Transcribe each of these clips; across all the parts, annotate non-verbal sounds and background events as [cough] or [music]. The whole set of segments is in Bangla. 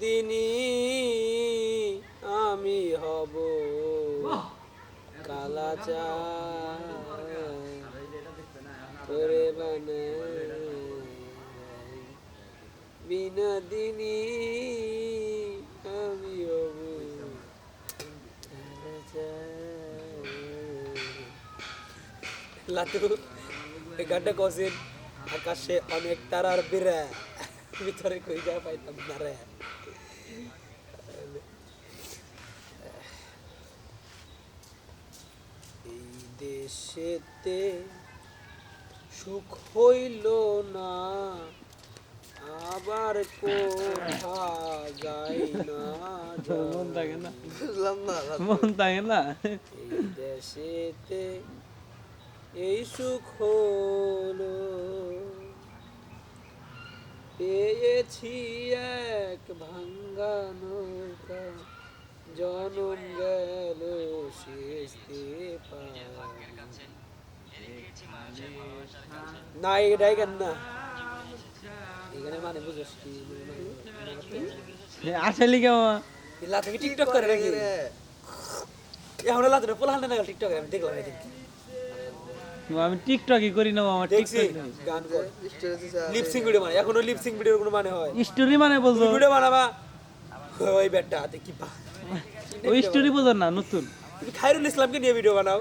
বিনোদিনী আমি হব কালা চা করে বিনোদিনী আমি হব লাটু এই গানটা কছেন আকাশে অনেক তারার বিরা ভিতরে কই যা পাইতাম না রে এই দেশেতে সুখ হইল না আবার কোথা যাই না মন থাকে না। বুঝলাম না মন থাকে না। এই দেশেতে এই সুখ হলো। পেয়েছি এক ভাঙ্গা নৌকা। জনম গেল না এটাই কেন না। এখানে মানে বুঝোস কি? আসলে কেমন লাতে টিকটক করে নাকি? এখন লাতে পোলা হান্ডে না টিকটক আমি দেখলাম আমি টিকটকই করি না আমার টিকটক গান কর। লিপসিং ভিডিও মানে এখনও লিপসিং ভিডিওর কোনো মানে হয়। স্টোরি মানে বলছো? ভিডিও বানাবা। ওই ব্যাটটা হাতে কি ওই স্টোরি বোঝো না নতুন। তুমি খায়রুল ইসলামকে নিয়ে ভিডিও বানাও।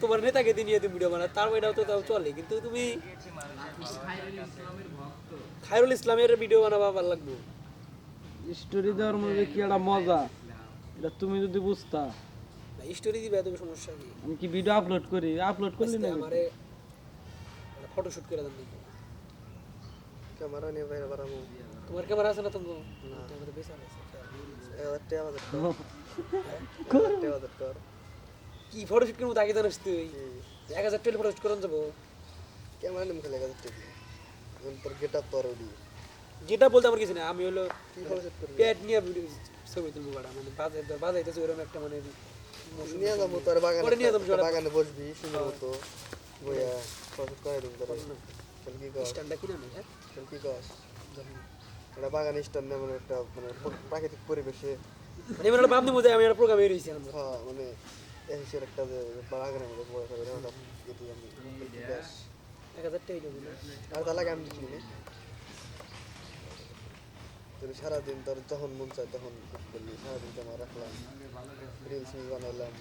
তোমার নেতাকে দিয়ে নিয়ে তুমি ভিডিও বানাও তার এটাও তো তাও চলে কিন্তু তুমি খায়রুল ইসলামের ভিডিও বানাবা ভালো লাগবে। স্টোরি দেওয়ার মধ্যে কি একটা মজা? এটা তুমি যদি বুঝতা। স্টোরি দিবে তুমি সমস্যা কি? আমি কি ভিডিও আপলোড করি? আপলোড করলি না আমারে ফটো শুট করে দেন নাকি ক্যামেরা নিয়ে বাইরে বাড়াবো। তোমার ক্যামেরা আছে না তোমার আমাদের বেশ আছে। আমাদের কর। কি ফটো শুট করব তাকে জানিস তুই এক হাজার টেলি ফটো শুট করেন যাব। ক্যামেরা নিয়ে খেলে গেছে টিভি এখন তোর গেট আপ তোর যেটা বলতে আমার কিছু না আমি হলো কি ফটো সেট করবি? প্যাড নিয়ে ভিডিও ছবি তুলবো বাড়া মানে বাজাই বাজাইতেছে ওরকম একটা মানে নিয়ে যাব তোর বাগানে। নিয়ে যাব, বাগানে বসবি সুন্দর মতো বইয়া ফটো করে দিবি তোর। কি কর? স্ট্যান্ডটা কিনে নেই হ্যাঁ। কি কর? এটা বাগান স্টান মানে একটা মানে প্রাকৃতিক পরিবেশে মানে এবার বাম দিমু আমি একটা প্রোগ্রামে রয়েছি আমরা হ্যাঁ মানে এসেছে একটা যে বাগানের মধ্যে বয়ে থাকে ওটা যেতে আমি এক হাজার টাকা না। আর তাহলে আমি দিচ্ছি না সারাদিন তোর যখন মন চায় তখন করলি সারাদিন জমা রাখলাম রিলস বানাইলাম।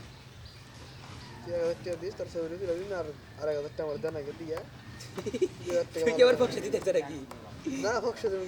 তুই এক হাজার টাকা দিস তোর ছবি তুলে দিন আর আর এক হাজার টাকা আমার দেন আগে দিয়া [laughs] না হোক সে তুমি